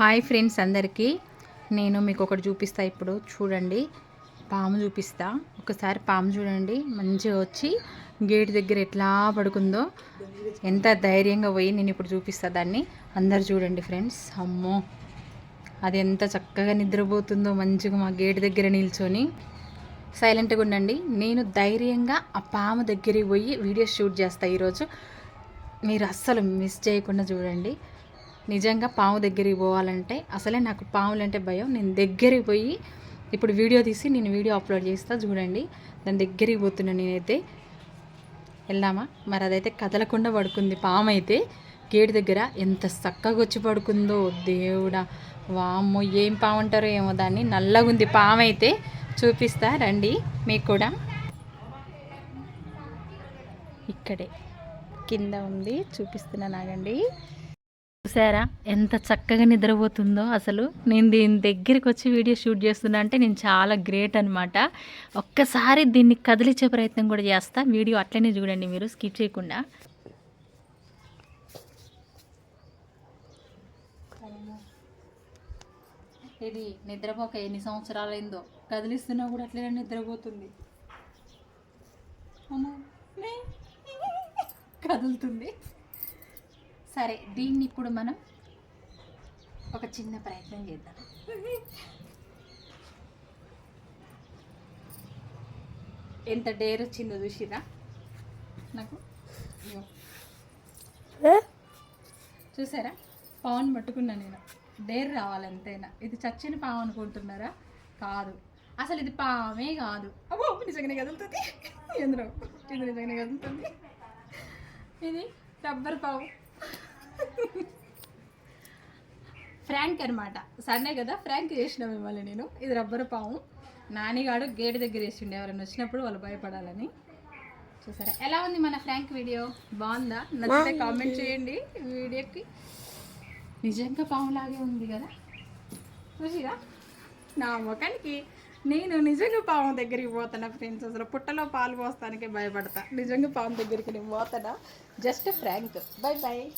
Hi friends అందరికీ. నేను మీకు ఒకటి చూపిస్తా ఇప్పుడు. చూడండి. పాము చూపిస్తా. ఒకసారి పాము చూడండి. మంచిగా వచ్చి గేట్ దగ్గర ఎట్లా పడుకుందో. ఎంత ధైర్యంగా పోయి నేను ఇప్పుడు చూపిస్తా దాన్ని. అందరు చూడండి ఫ్రెండ్స్. అమ్మో! అది ఎంత చక్కగా నిద్రపోతుందో మంచిగా మా గేట్ దగ్గర నిల్చొని. సైలెంట్గా ఉండండి. నేను ధైర్యంగా ఆ పాము దగ్గరికి పోయి వీడియో షూట్ చేస్తా ఈరోజు. మీరు అస్సలు మిస్ చేయకుండా చూడండి. నిజంగా పాము దగ్గరికి పోవాలంటే అసలే నాకు పాములు అంటే భయం. నేను దగ్గరికి పోయి ఇప్పుడు వీడియో తీసి నేను వీడియో అప్లోడ్ చేస్తా చూడండి. దాని దగ్గరికి పోతున్నాను నేనైతే. వెళ్దామా? మరి అదైతే కదలకుండా పడుకుంది పాము అయితే గేట్ దగ్గర ఎంత చక్కగా వచ్చి పడుకుందో దేవుడా. వామ్మో ఏం పాము అంటారో ఏమో దాన్ని నల్లగా ఉంది పాము అయితే చూపిస్తా రండి. మీకు కూడా. ఇక్కడే. కింద ఉంది. చూపిస్తున్నా నాగండి. చూసారా? ఎంత చక్కగా నిద్రపోతుందో అసలు. నేను దీని దగ్గరికి వచ్చి వీడియో షూట్ చేస్తున్నా అంటే నేను చాలా గ్రేట్ అనమాట ఒక్కసారి దీన్ని కదిలించే ప్రయత్నం కూడా చేస్తా. వీడియో అట్లనే చూడండి మీరు స్కిప్ చేయకుండా. ఇది నిద్రపోక ఎన్ని సంవత్సరాలైందో. కదిలిస్తున్నా కూడా అట్లనే నిద్రపోతుంది. కదులుతుంది. సరే దీన్ని ఇప్పుడు మనం ఒక చిన్న ప్రయత్నం చేద్దాం. ఎంత డేర్ వచ్చిందో చూసిరా నాకు. చూసారా? పావును పట్టుకున్నా నేను. డేర్ రావాలి ఎంతైనా. ఇది చచ్చిన పావు అనుకుంటున్నారా? కాదు. అసలు ఇది పామే కాదు. అబ్బో నిజంగానే కదులుతుంది. ఎందులో ఇది నిజంగానే కదులుతుంది. ఇది రబ్బర్ పావు. ఫ్రాంక్ అనమాట సండే కదా ఫ్రాంక్ చేసిన మిమ్మల్ని నేను. ఇది రబ్బర్ పాము. నానిగాడు గేట్ దగ్గర వేసిండే ఎవరైనా వచ్చినప్పుడు వాళ్ళు భయపడాలని. చూసారా? ఎలా ఉంది మన ఫ్రాంక్ వీడియో? బాగుందా? నచ్చితే కామెంట్ చేయండి వీడియోకి. నిజంగా పాములాగే ఉంది కదా? చూసిరా నా ముఖానికి. నేను నిజంగా పాము దగ్గరికి పోతానా ఫ్రెండ్స్ అసలు పుట్టలో పాలు పోస్తానికే భయపడతా. నిజంగా పాము దగ్గరికి నేను పోతానా జస్ట్ ఫ్రాంక్ బై బై